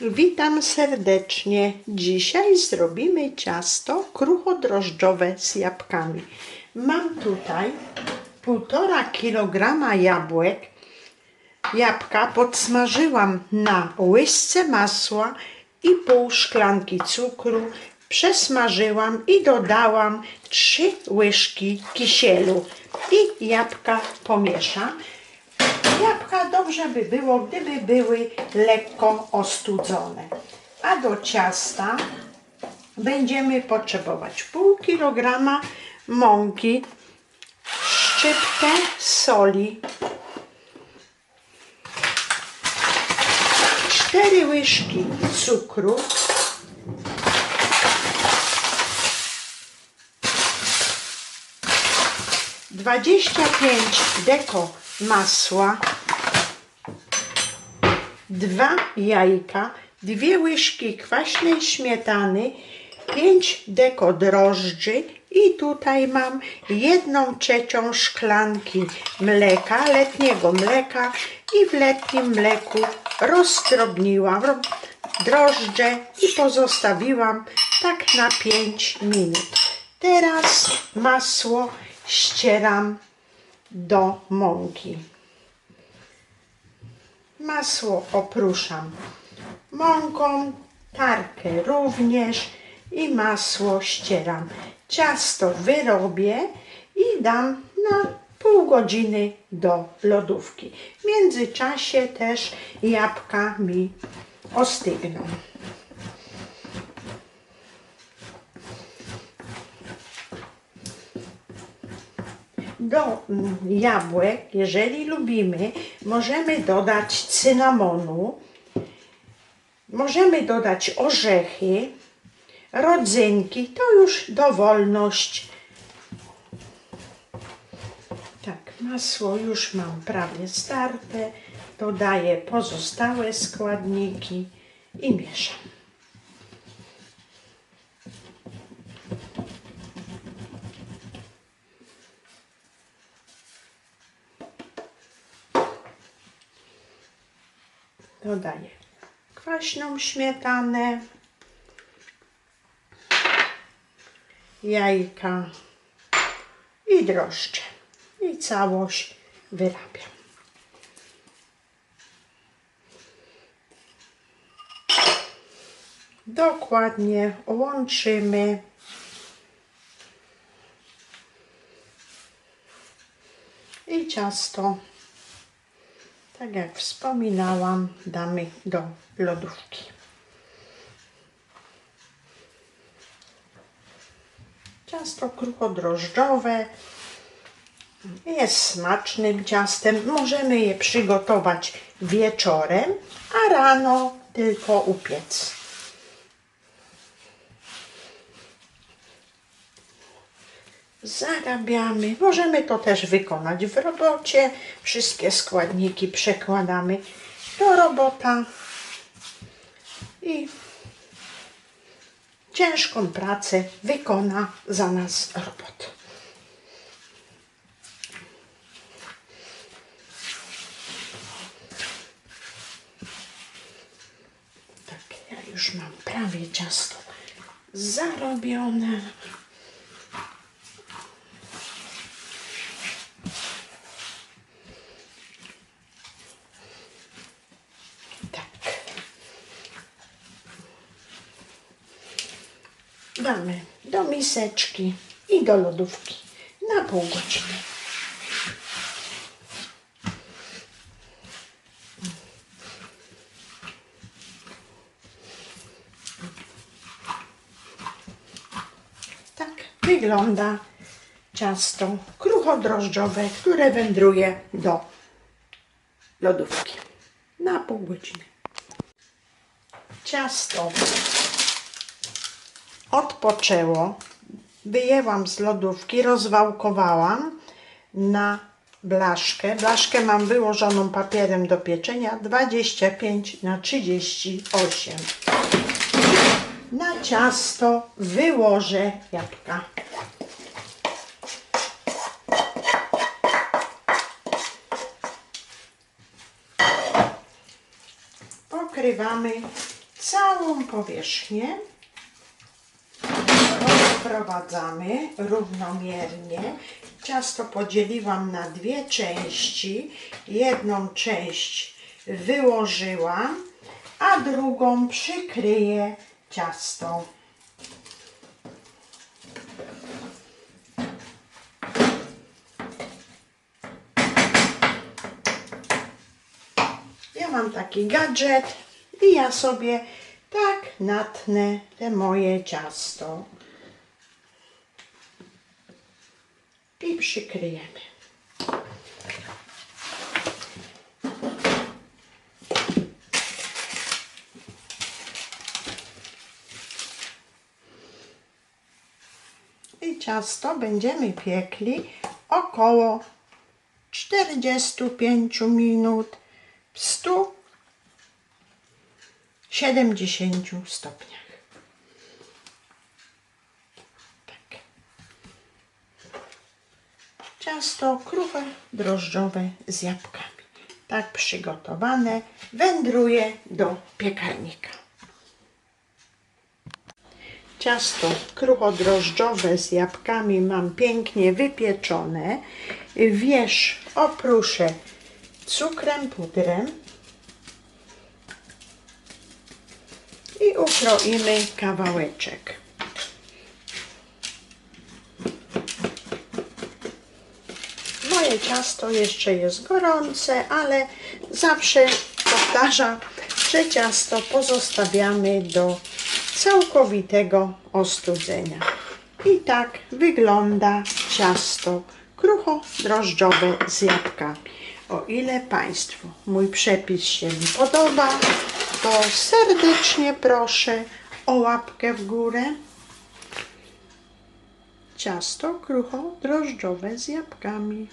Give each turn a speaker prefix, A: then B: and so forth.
A: Witam serdecznie. Dzisiaj zrobimy ciasto kruchodrożdżowe z jabłkami. Mam tutaj 1,5 kg jabłek. Jabłka podsmażyłam na łyżce masła i pół szklanki cukru. Przesmażyłam i dodałam 3 łyżki kisielu i jabłka pomieszam. Jabłka dobrze by było, gdyby były lekko ostudzone. A do ciasta będziemy potrzebować pół kilograma mąki, szczyptę soli, cztery łyżki cukru, dwadzieścia pięć deko masła, dwa jajka, dwie łyżki kwaśnej śmietany, pięć deko drożdży i tutaj mam jedną trzecią szklanki mleka, letniego mleka i w letnim mleku rozdrobniłam drożdże i pozostawiłam tak na 5 minut. Teraz masło ścieram do mąki. Masło opruszam mąką, tarkę również i masło ścieram. Ciasto wyrobię i dam na pół godziny do lodówki. W międzyczasie też jabłka mi ostygną. Do mm, jabłek, jeżeli lubimy, możemy dodać cynamonu, możemy dodać orzechy, rodzynki, to już dowolność. Tak, masło już mam prawie starte, dodaję pozostałe składniki i mieszam. Dodaję kwaśną śmietanę, jajka i drożdże. I całość wyrabiam. Dokładnie łączymy. I ciasto, tak jak wspominałam, damy do lodówki. Ciasto kruchodrożdżowe jest smacznym ciastem. Możemy je przygotować wieczorem, a rano tylko upiec. Zarabiamy. Możemy to też wykonać w robocie. Wszystkie składniki przekładamy do robota i ciężką pracę wykona za nas robot. Tak, ja już mam prawie ciasto zarobione. Do miseczki i do lodówki na pół godziny. Tak wygląda ciasto kruchodrożdżowe, które wędruje do lodówki na pół godziny. Ciasto odpoczęło. Wyjęłam z lodówki, rozwałkowałam na blaszkę. Blaszkę mam wyłożoną papierem do pieczenia 25 na 38. Na ciasto wyłożę jabłka. Pokrywamy całą powierzchnię rozprowadzamy równomiernie. Ciasto podzieliłam na dwie części. Jedną część wyłożyłam, a drugą przykryję ciasto. Ja mam taki gadżet i ja sobie tak natnę te moje ciasto. I przykryjemy. I ciasto będziemy piekli około 45 minut w 170 stopniach. Tak. Ciasto kruche, drożdżowe z jabłkami. Tak przygotowane wędruje do piekarnika. Ciasto kruchodrożdżowe z jabłkami mam pięknie wypieczone. Wierzch opruszę cukrem, pudrem i ukroimy kawałeczek. Ciasto jeszcze jest gorące, ale zawsze powtarzam, że ciasto pozostawiamy do całkowitego ostudzenia. I tak wygląda ciasto krucho-drożdżowe z jabłkami. O ile Państwu mój przepis się podoba, to serdecznie proszę o łapkę w górę. Ciasto krucho-drożdżowe z jabłkami.